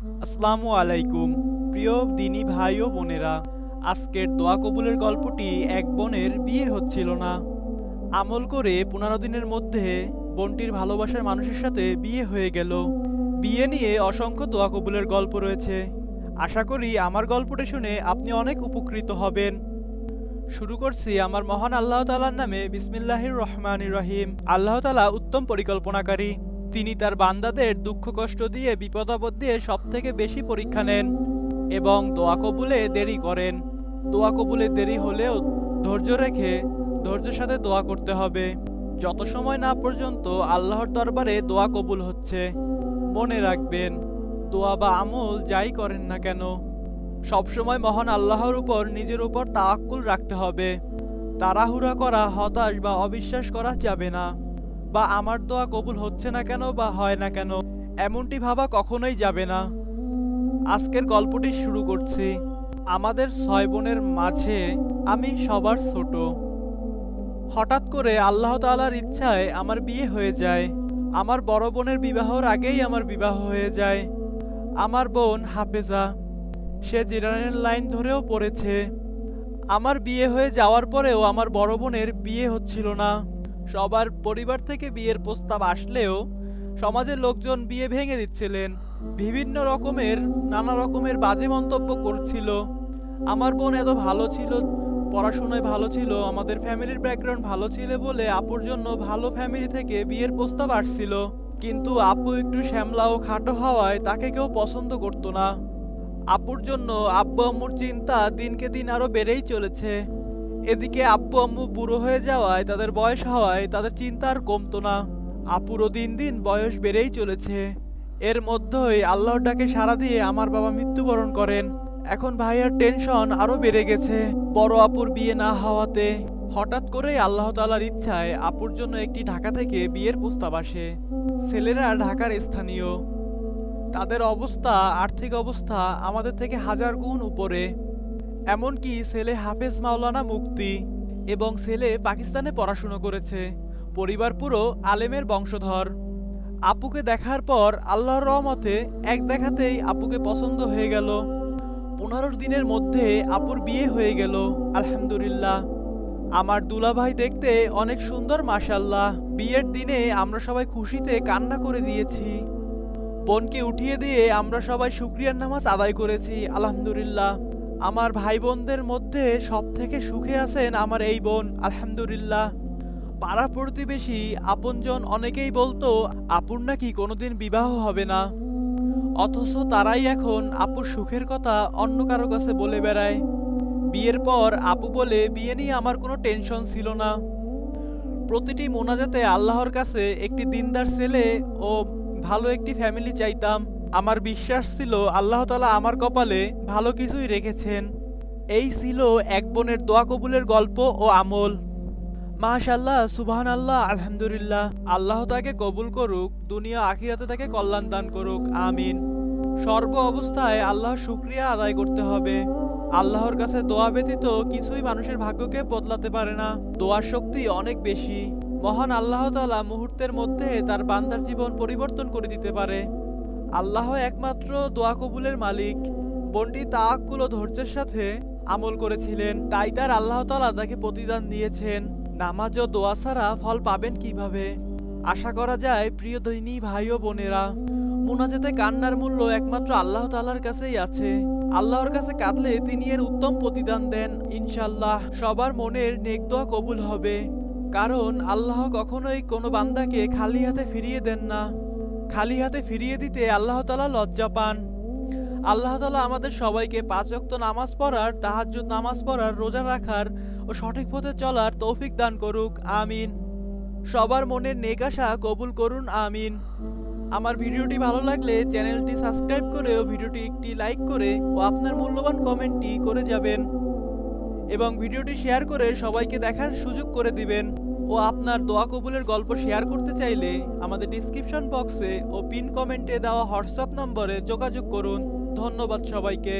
আসসালামু আলাইকুম, প্রিয় দিনী ভাই ও বোনেরা। আজকের দোয়া কবুলের গল্পটি এক বোনের বিয়ে হচ্ছিল না। আমল করে পনেরো দিনের মধ্যে বোনটির ভালোবাসার মানুষের সাথে বিয়ে হয়ে গেল। বিয়ে নিয়ে অসংখ্য দোয়া কবুলের গল্প রয়েছে। আশা করি আমার গল্পটি শুনে আপনি অনেক উপকৃত হবেন। শুরু করছি আমার মহান আল্লাহ তালার নামে বিসমিল্লাহির রহমান রহিম। আল্লাহ তালা উত্তম পরিকল্পনাকারী। তিনি তার বান্দাদের দুঃখ কষ্ট দিয়ে বিপদ আপদ দিয়ে সব থেকে বেশি পরীক্ষা নেন এবং দোয়া কবুলে দেরি করেন। দোয়া কবুলে দেরি হলেও ধৈর্য রেখে ধৈর্যের সাথে দোয়া করতে হবে। যত সময় না পর্যন্ত আল্লাহর দরবারে দোয়া কবুল হচ্ছে, মনে রাখবেন, দোয়া বা আমল যাই করেন না কেন সবসময় মহান আল্লাহর উপর নিজের উপর তাওয়াক্কুল রাখতে হবে। তাড়াহুড়া করা, হতাশ বা অবিশ্বাস করা যাবে না। বা আমার দোয়া কবুল হচ্ছে না কেন বা হয় না কেন, এমনটি ভাবা কখনোই যাবে না। আজকের গল্পটি শুরু করছি, আমাদের ছয় বোনের মাঝে আমি সবার ছোট। হঠাৎ করে আল্লাহ তাআলার ইচ্ছায় আমার বিয়ে হয়ে যায়। আমার বড় বোনের বিবাহর আগেই আমার বিবাহ হয়ে যায়। আমার বোন হাফেজা, সে জিরানের লাইন ধরেও পড়েছে। আমার বিয়ে হয়ে যাওয়ার পরেও আমার বড় বোনের বিয়ে হচ্ছিল না। সবার পরিবার থেকে বিয়ের প্রস্তাব আসলেও সমাজের লোকজন বিয়ে ভেঙে দিচ্ছিলেন। বিভিন্ন রকমের, নানা রকমের বাজে মন্তব্য করছিল। আমার বোন এত ভালো ছিল, পড়াশোনায় ভালো ছিল, আমাদের ফ্যামিলির ব্যাকগ্রাউন্ড ভালো ছিল বলে আপুর জন্য ভালো ফ্যামিলি থেকে বিয়ের প্রস্তাব আসছিল। কিন্তু আপু একটু শ্যামলা ও খাটো হওয়ায় তাকে কেউ পছন্দ করতো না। আপুর জন্য আব্বু আম্মুর চিন্তা দিনকে দিন আরও বেড়েই চলেছে। এদিকে আব্বু আম্মু বুড়ো হয়ে যাওয়ায়, তাদের বয়স হওয়ায় তাদের চিন্তা আর কমতো না। আপুরও দিন দিন বয়স বেড়েই চলেছে। এর মধ্যেই আল্লাহর ডাকে সাড়া দিয়ে আমার বাবা মৃত্যুবরণ করেন। এখন ভাইয়ার টেনশন আরও বেড়ে গেছে বড় আপুর বিয়ে না হওয়াতে। হঠাৎ করেই আল্লাহ তালার ইচ্ছায় আপুর জন্য একটি ঢাকা থেকে বিয়ের প্রস্তাব আসে। ছেলেরা ঢাকার স্থানীয়। তাদের অবস্থা, আর্থিক অবস্থা আমাদের থেকে হাজার গুণ উপরে। এমনকি ছেলে হাফেজ মাওলানা মুক্তি এবং ছেলে পাকিস্তানে পড়াশুনো করেছে। পরিবার পুরো আলেমের বংশধর। আপুকে দেখার পর আল্লাহর রহমতে এক দেখাতেই আপুকে পছন্দ হয়ে গেল। পনেরো দিনের মধ্যে আপুর বিয়ে হয়ে গেল, আলহামদুলিল্লাহ। আমার দুলাভাই দেখতে অনেক সুন্দর মাসাল্লাহ বিয়ের দিনে আমরা সবাই খুশিতে কান্না করে দিয়েছি। বোনকে উঠিয়ে দিয়ে আমরা সবাই শুক্রিয়ার নামাজ আদায় করেছি, আলহামদুলিল্লাহ। আমার ভাই বোনদের মধ্যে সব থেকে সুখে আছেন আমার এই বোন, আলহামদুলিল্লাহ। পাড়া প্রতিবেশী, আপনজন অনেকেই বলতো, আপুর নাকি কোনোদিন বিবাহ হবে না? অথচ তারাই এখন আপুর সুখের কথা অন্য কারও কাছে বলে বেড়ায়। বিয়ের পর আপু বলে, বিয়ে নিয়ে আমার কোনো টেনশন ছিল না। প্রতিটি মোনাজাতে আল্লাহর কাছে একটি দিনদার ছেলে ও ভালো একটি ফ্যামিলি চাইতাম। আমার বিশ্বাস ছিল আল্লাহ তালা আমার কপালে ভালো কিছুই রেখেছেন। এই ছিল এক বোনের দোয়া কবুলের গল্প ও আমল। মাশাল্লাহ সুবহান আল্লাহ আলহামদুলিল্লাহ। আল্লাহ তাকে কবুল করুক, দুনিয়া আখিরাতে তাকে কল্যাণ দান করুক, আমিন। সর্ব অবস্থায় আল্লাহ শুক্রিয়া আদায় করতে হবে। আল্লাহর কাছে দোয়া ব্যতীত কিছুই মানুষের ভাগ্যকে বদলাতে পারে না। দোয়ার শক্তি অনেক বেশি। মহান আল্লাহ তাআলা মুহূর্তের মধ্যে তার বান্দার জীবন পরিবর্তন করে দিতে পারে। আল্লাহ একমাত্র দোয়া কবুলের মালিক। বোনটি তাআক্কুল ও ধৈর্যের সাথে আমল করেছিলেন। তাই তার আল্লাহ তাআলা তাকে প্রতিদান দিয়েছেন। নামাজ ও দোয়া ছাড়া ফল পাবেন কীভাবে? আশা করা যায়, প্রিয় দিনী ভাই ও বোনেরা, মোনাজেতে কান্নার মূল্য একমাত্র আল্লাহ তালার কাছেই আছে। আল্লাহর কাছে কাঁদলে তিনি এর উত্তম প্রতিদান দেন। ইনশাল্লাহ সবার মনের নেক দোয়া কবুল হবে। কারণ আল্লাহ কখনোই কোনো বান্দাকে খালি হাতে ফিরিয়ে দেন না। খালি হাতে ফিরিয়ে দিতে আল্লাহ তাআলা লজ্জা পান। আল্লাহ তাআলা আমাদের সবাইকে পাঁচ ওয়াক্ত নামাজ পড়ার, তাহাজ্জুদ নামাজ পড়ার, রোজা রাখার ও সঠিক পথে চলার তৌফিক দান করুক। আমিন। সবার মনের নেক আশা কবুল করুন। আমিন। আমার ভিডিওটি ভালো লাগলে চ্যানেলটি সাবস্ক্রাইব করে ও ভিডিওটি একটি লাইক করে ও আপনার মূল্যবান কমেন্টটি করে যাবেন এবং ভিডিওটি শেয়ার করে সবাইকে দেখার সুযোগ করে দিবেন। ও আপনার দোয়া কবুলের গল্প শেয়ার করতে চাইলে আমাদের ডিসক্রিপশন বক্সে ও পিন কমেন্টে দেওয়া হোয়াটসঅ্যাপ নম্বরে যোগাযোগ করুন। ধন্যবাদ সবাইকে।